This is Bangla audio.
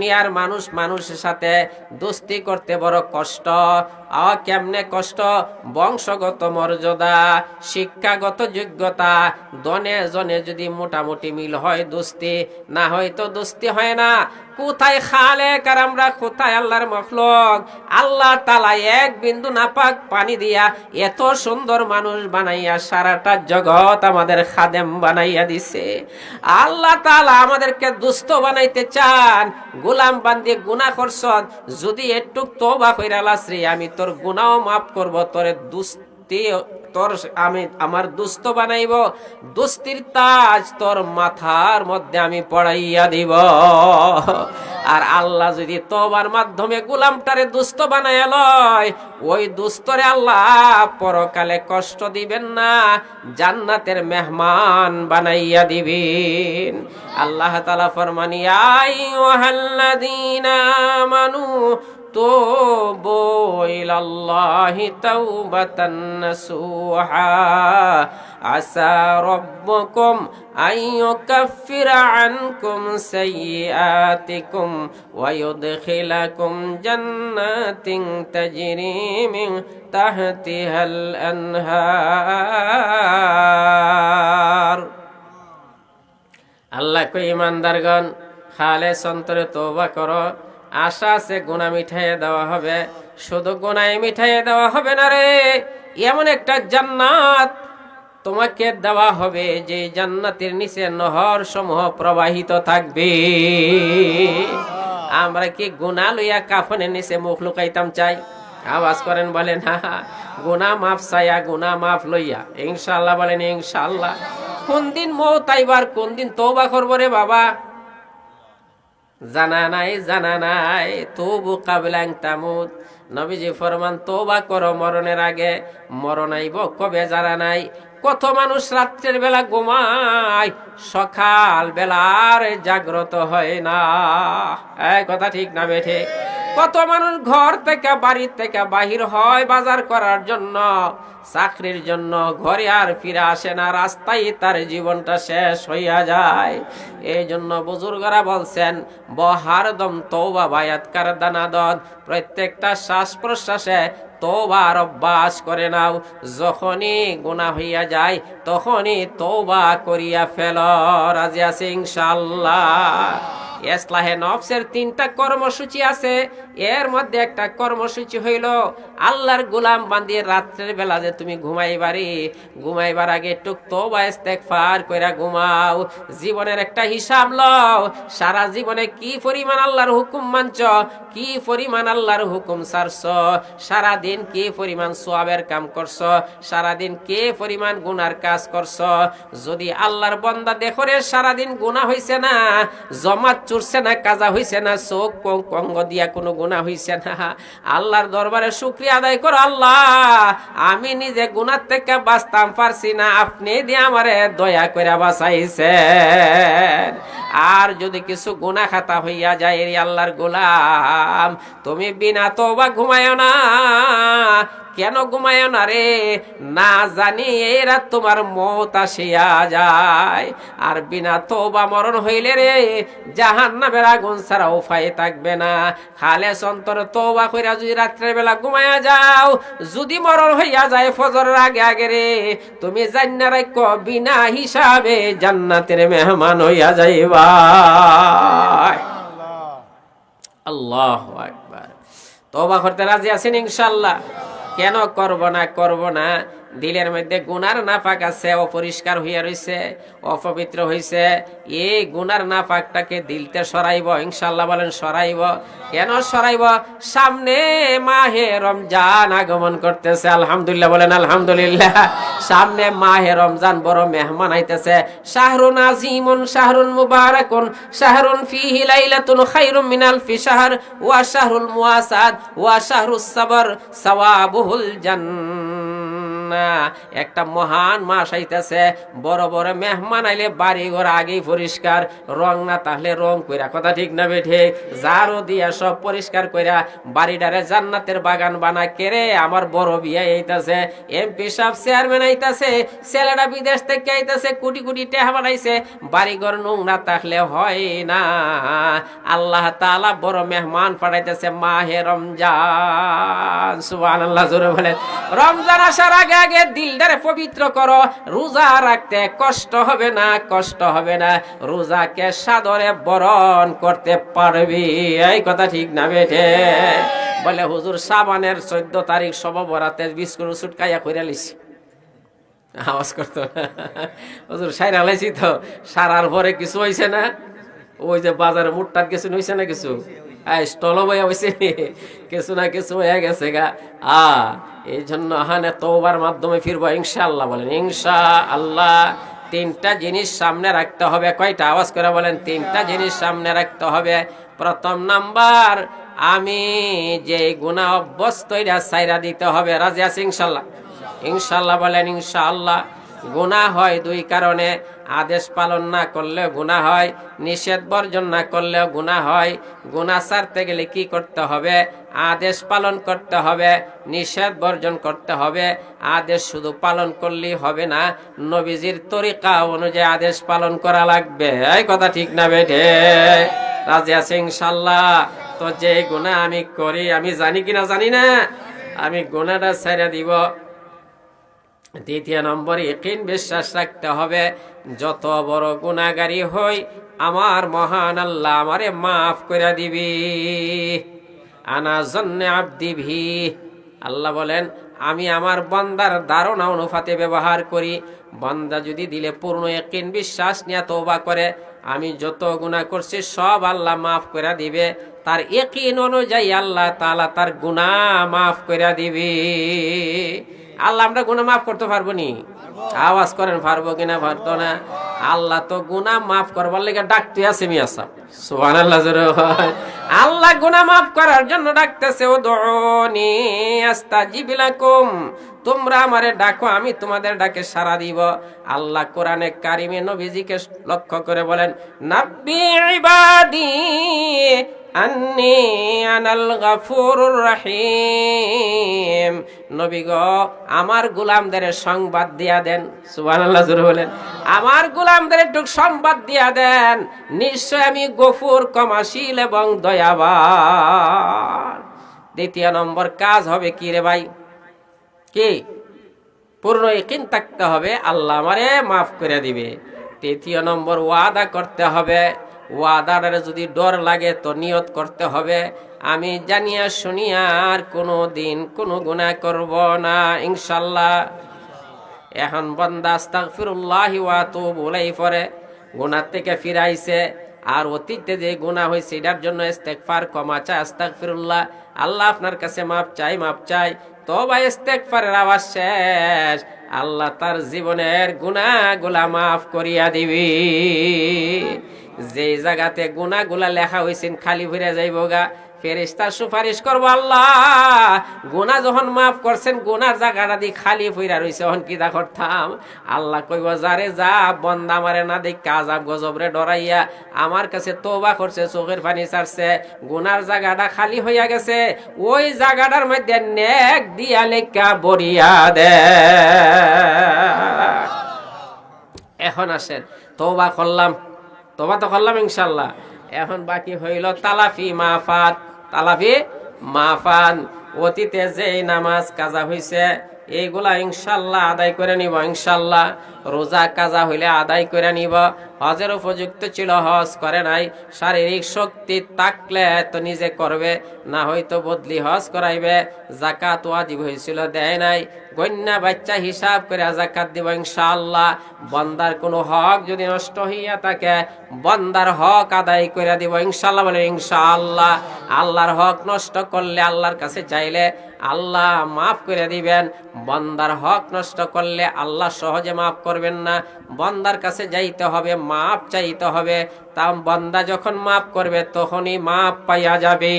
দুনিয়ার মানুষ মানুষের সাথে দোস্তি করতে বড় কষ্ট। আ, কেমনে কষ্ট? বংশগত মর্যাদা, শিক্ষাগত যোগ্যতা দনে জনে যদি মোটামুটি মিল হয় দোস্তি, না হয় তো দোস্তি হয় না। কোথায় খালে কার আমরা কোথায় আল্লাহর মখলক? আল্লাহ তালা এক বিন্দু নাপাক পানি দিয়া এত সুন্দর মানুষ বানাইয়া সারাটা জগৎ আমাদের খাদেম বানাইয়া দিছে। আল্লাহ তালা আমাদেরকে দুস্থ বানাইতে চান, গোলাম বান্দি গুনা করছন যদি একটু কইরা লাসরি, আমি তোর গুনাও মাফ করব, তোরে দুস্তি তোর আমি, আমার দুস্থ বানাইব, দুস্তির তাজ তোর মাথার মধ্যে আমি পড়াইয়া দিব। আর আল্লাহ যদি তোবার মাধ্যমে গোলামটারে দুস্থ বানাইয়া লয়, ওই দুস্তরে আল্লাহ পরকালে কষ্ট দিবেন না, জান্নাতের মেহমান বানাইয়া দিবেন। আল্লাহ তালা ফরমানি আই ওয়াহাল্লাযীনা আমানু توبوا إلى الله توبة نسوحا عسى ربكم أن يكفر عنكم سيئاتكم ويدخلكم جنات تجري من تحتها الأنهار الله كي من درغن خالص انتر توبة کرو আশা আছে গোনা মিঠাইয়ে দেওয়া হবে। শুধু গোনায় মিঠাইয়ে দেওয়া হবে না রে এমন একটা জান্নাত তোমাকে দেওয়া হবে যে জান্নাতের নিচে নহর সমূহ প্রবাহিত থাকবে। আমরা কি গুণা লইয়া কাফনের নিচে মুখ লুকাইতাম চাই? আওয়াজ করেন বলেন হা গুনা মাফ চাইয়া গুনা মাফ লইয়া। ইনশাল্লাহ বলেন ইনশাল্লাহ কোন দিন মৌ তাইবার কোন দিন তৌবা করব রে বাবা? জানা নাই জানা নাই তবু কাবিলাং তামুদ। নবীজি ফরমান তোবা করো মরণের আগে। মরণ আইব কবে জানা নাই। কত মানুষ রাত্রের বেলা ঘুমায়, সকাল বেলার জাগ্রত হয় না। কথা ঠিক না বেঠে কত মানুষ ঘর থেকে, বাড়ি থেকে বাহির হয় বাজার করার জন্য। চাকরির জন্য ঘরে আর ফিরে আসে না, রাস্তায় তার জীবনটা শেষ হইয়া যায়। এই জন্য বুজুর্গরা বলছেন, বহার দম তৌবা বায়াতকার দানাদন প্রত্যেকটা শ্বাস প্রশ্বাসে তোবার অভ্যাস করে নাও। যখনই গুণা হইয়া যায়, তখনই তৌবা করিয়া ফেল। রাজিয়া সিং ইনশাল্লাহ এসলাহে নফসের তিনটা কর্মসূচি আছে। এর মধ্যে একটা কর্মসূচি হইল, আল্লাহর গোলাম বান্দিয়ে রাত্রের বেলা যে তুমি ঘুমাইবারি ঘুমাইবার আগে টুক তো ফার কইরা ঘুমাও। জীবনের একটা হিসাব লও, সারা জীবনে কি পরিমাণ আল্লাহর হুকুম মানছ, কি পরিমাণ আল্লাহর হুকুম সারছ সারা দিন কি পরিমাণ সোয়াবের কাম করছ সারা দিন কে পরিমাণ গুনার কাজ করছ। যদি আল্লাহর বন্দা দেখো রে, সারাদিন গুনাহ হইছে না, জমাত চুরছে না, কাজা হইছে না, চোখ কঙ্গ দিয়া কোনো গুণা হইছে না। আল্লাহর দরবারে শুক্রিয়া আদায় করো, আল্লাহ, আমি নিজে গুনার থেকে বাঁচতাম পারছি না, আপনি দিয়ে আমারে দয়া করে বাঁচাইছেন। আর যদি কিছু গুণা খাতা হইয়া যায় আল্লাহর গোলাম, তুমি বিনা তো বা ঘুমায় না। কেন ঘুমায় না রে? না জানি এই রাত তোমার মত আসিয়া যায়। আর বিনা তোবা মরণ হইলে রে জাহান নামের আগুন ছাড়া উপায় থাকবে না। খালে সন্তর তোবা কইরা যদি রাত্রের বেলা ঘুমায়া যাও যদি মরণ হইয়া যায় ফজরের আগে আগে রে তুমি জান্না রাখ বিনা হিসাবে জান্নাতের মেহমান হইয়া যাইবা। আল্লাহ। আকবার। তোবা করতে রাজি আছেন ইনশাল্লাহ কেন করব না করব না? দিলের মধ্যে গুনার নাফাক আছে, অপরিষ্কার হইয়া রইছে, অপবিত্র হইছে। এই গুনার নাফাকটাকে দিলতে সরাইব ইনশাল্লাহ বলেন সরাইব। কেন সরাইব? সামনে মাহে রমজান আগমন করতেছে, আলহামদুলিল্লাহ বলেন আলহামদুলিল্লাহ। সামনে মাহে রমজান বড় মেহমান আইতেছে। শাহরুন আজিমুন, শাহরুন মুবারাকুন, শাহরুন ফিহি লাইলাতুন খায়রুম মিনাল ফি শাহর, ওয়া শাহরুল মুয়াসাদ ওয়া শাহরুস সাবর, সাওয়াবুহুল জান্নাহ না। একটা মহান মাস আইতেছে। বড় বড় মেহমান আইলে বাড়ি ঘর আগেই পরিষ্কার, রং না তাহলে রং কইরা। কথা ঠিক না বেঠে? জারো দিয়া সব পরিষ্কার কইরা বাড়িটারে জান্নাতের বাগান বানা কেরে আমার বড় বিয়ে আইতাছে। এমপি সাহেব চেয়ারম্যান আইতাছে। ছেলেটা বিদেশ থেকে আইতাছে, কোটি কোটি টাকা বানাইছে। বাড়ি ঘর নোংরা থাকলে হয় না। আল্লাহ তাআলা বড় মেহমান পাঠাইতেছে মাহে রমজান। সুবহানাল্লাহ, জোরে বলেন। রমজান আসার আগে আগে দিলটারে পবিত্র করো। রোজা রাখতে কষ্ট হবে না, কষ্ট হবে না। রোজাকে সাদরে বরণ করতে পারবি। এই কথা ঠিক না বেঠে। বলে হুজুর, সাবানের চোদ্দ তারিখ সব বরাতে বিস্কুট উস্কুট কাইয়া করে লিছি আওয়াজ করতো। হুজুর, সাইরা লাইছি তো। সারার পরে কিছু হয়েছে না? ওই যে বাজারে মুটটার কিছু হয়েছে না কিছু? স্টল বইয়া হয়েছে কিছু না কিছু হয়ে গেছে গা। আ এই জন্য হানে তোবার মাধ্যমে ফিরবো, ইনশাআল্লাহ বলেন। ইনশা আল্লাহ তিনটা জিনিস সামনে রাখতে হবে। কয়টা? আওয়াজ করে বলেন, তিনটা জিনিস সামনে রাখতে হবে। প্রথম নাম্বার, আমি যে গুণা অভ্যস্ত সাইরা দিতে হবে। রাজি আছে ইনশাল্লাহ ইনশাল্লাহ বলেন, ইনশাআল্লাহ। গুনাহ হয় দুই কারণে। আদেশ পালন না করলেও গুনাহ হয়, নিষেধ বর্জন না করলেও গুনাহ হয়। গুণা ছাড়তে গেলে কি করতে হবে? আদেশ পালন করতে হবে, নিষেধ বর্জন করতে হবে। আদেশ শুধু পালন করলেই হবে না, নবীজির তরিকা অনুযায়ী আদেশ পালন করা লাগবে। এই কথা ঠিক না বেঠে? রাজি আছে ইনশাল্লাহ। তো যে গুনাহ আমি করি, আমি জানি কিনা জানি না? আমি গুনাহটা ছেড়ে দিব। দ্বিতীয় নম্বর, ইকিন বিশ্বাস রাখতে হবে। যত বড় গুণাগারি হই, আমার মহান আল্লাহ আমারে মাফ করে দিবি। আনা জন্যে আবদিভি আল্লাহ বলেন, আমি আমার বন্দার ধারণা অনুপাতে ব্যবহার করি। বন্দা যদি দিলে পূর্ণ একিন বিশ্বাস নিয়ে তৌবা করে, আমি যত গুণা করছি, সব আল্লাহ মাফ করে দিবে। তার একিন অনুযায়ী আল্লাহ তালা তার গুণা মাফ করে দিবি। আল্লাহ, আমরা গুণা মাফ করতে পারব নি। আওয়াজ করেন, পারব কিনা পারতো না। আল্লাহ তো গুণা মাফ করবার লেগে ডাকতে আছে মিয়া সাহেব। সোহান হয়। আল্লাহ গুনাহ মাফ করার জন্য ডাকতেছে, ও দনি আস্তাজিব লাকুম তোমরা আমারে ডাকো, আমি তোমাদের ডাকে সাড়া দিব। আল্লাহ কোরআনে কারিমে নবীজিকে লক্ষ্য করে বলেন, নাব্বি ইবাদি, আন্নি আনাল গাফুরুর রাহিম। নবী গো, আমার গোলামদের সংবাদ দিয়া দেন, সুবহানাল্লাহ, জোরে বলেন। আমার গোলামদের একটু সংবাদ দিয়া দেন, নিশ্চয় আমি গফুর কমাশীল এবং দয়াবান দ্বিতীয় নম্বর কাজ হবে কি রে ভাই? কি? পূর্ণ ইকিন থাকতে হবে, আল্লাহ আমারে মাফ করে দিবে। তৃতীয় নম্বর ওয়াদা করতে হবে, ওয়াদার যদি ডর লাগে তো নিয়ত করতে হবে। আমি জানিয়া শুনিয়া আর কোনো দিন কোনো গুনাহ করব না ইনশাল্লাহ এখন বন্দা আস্তাগফিরুল্লাহি ওয়া তুবু ইলাইহি পরে গুনাহ থেকে ফিরাইছে। আর অতীতে যে গুণা হয়েছে এটার জন্য ইস্তেকফার ক্ষমা চায় আস্তাগফিরুল্লাহ। আল্লাহ আপনার কাছে মাপ চাই মাপ চাই। তবা ইস্তেকফারের আওয়াজ শেষ। আল্লাহ তার জীবনের গুণাগুলা মাফ করিয়া দিবি। যে জায়গাতে গুণাগুলা লেখা হয়েছেন খালি ভরে যাইব গা ফেরেস্তা সুপারিশ করব আল্লাহ। গুনা যখন মাফ করছেন, গুনার জায়গাটা দিয়ে খালি ফইরা হন কি দা করতাম? আল্লাহ কইব, যারে যা, বন্দা মারে না দেখ কাজাব গজবরে ডরাইয়া আমার কাছে তোবা করছে, চোখের পানি ছাড়ছে, গুনার জায়গাটা খালি হইয়া গেছে, ওই জায়গাটার মধ্যে নেক দিয়া লেখা বরিয়া দে। এখন আসেন তোবা করলাম তোবা তো করলাম ইনশাল্লাহ এখন বাকি হইল তালাফি মাফাত। তালাফি মাফান অতীতে যে নামাজ কাজা হইছে এইগুলা ইনশাল্লাহ আদায় করে নিব ইনশাল্লাহ। রোজা কাজা হইলে আদায় করে নিব। হজের উপযুক্ত ছিল, হজ করে নাই। শারীরিক শক্তি থাকলে তো নিজে করবে, না হয়তো বদলি হজ করাইবে। জাকাত ওয়াজিব হয়েছিল, দেয় নাই। গন্যা বাচ্চা হিসাব করে জাকাত দিব ইনশাআল্লাহ। বন্দার কোনো হক যদি নষ্ট হইয়া থাকে, বন্দার হক আদায় করে দিব ইনশাআল্লাহ বলে ইনশাআল্লাহ। আল্লাহর হক নষ্ট করলে আল্লাহর কাছে চাইলে আল্লাহ মাফ করে দিবেন। বন্দার হক নষ্ট করলে আল্লাহ সহজে মাফ করবেন না। বন্দার কাছে যাইতে হবে, মাপ চাইতে হবে। তা বন্দা যখন মাপ করবে, তখনই মাপ পাইয়া যাবে।